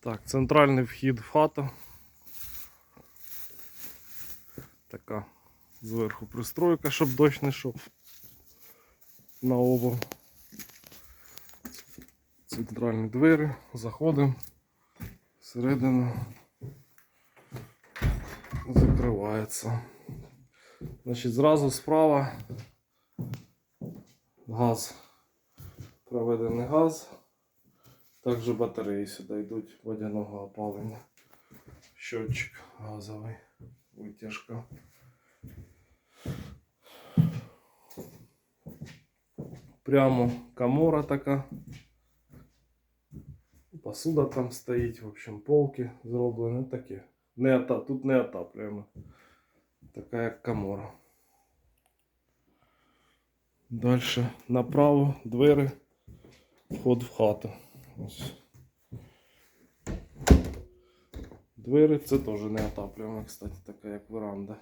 Так, центральний вхід в хату. Така зверху пристройка, щоб дощ не йшов на обов. Центральні двері, заходимо всередину. Закривається. Значить, зразу справа газ. Проведений газ. Також батареї сюди йдуть водяного опалення. Щотчик газовий, витяжка. Прямо камора така. Посуда там стоїть, в общем, полки зроблені такі. Не ата, тут не отаплюємо. Така як камора. Далі направо двері, вход в хату. Ось. Двері це теж не отаплюємо, кстати, така як веранда.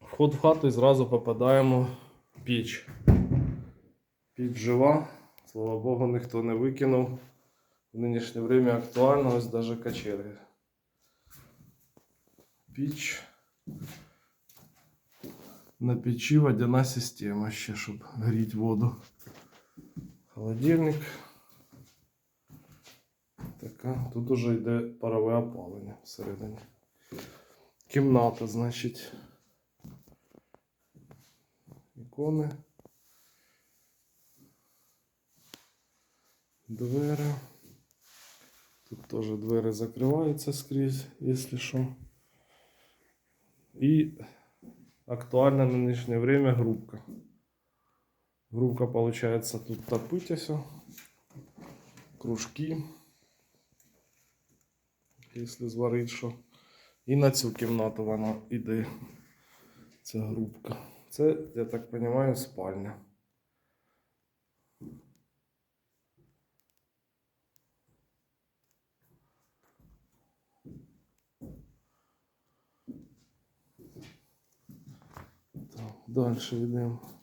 Вход в хату і зразу попадаємо в піч. Піч жива, слава Богу, ніхто не викинув. В нинішнє время актуально, ось даже качели. Піч. На печі водяна система ще, щоб гріти воду. Холодильник. Така. Тут уже йде парове опалення всередині. Кімната, значить. Ікони. Двері. Тут теж двері закриваються скрізь, якщо що. І актуальна на нынешнее время грубка. Грубка получается тут топить все. Кружки. Якщо зварить що. І на цю кімнату вона іде. Ця грубка. Це, я так розумію, спальня. Так, далі йдемо.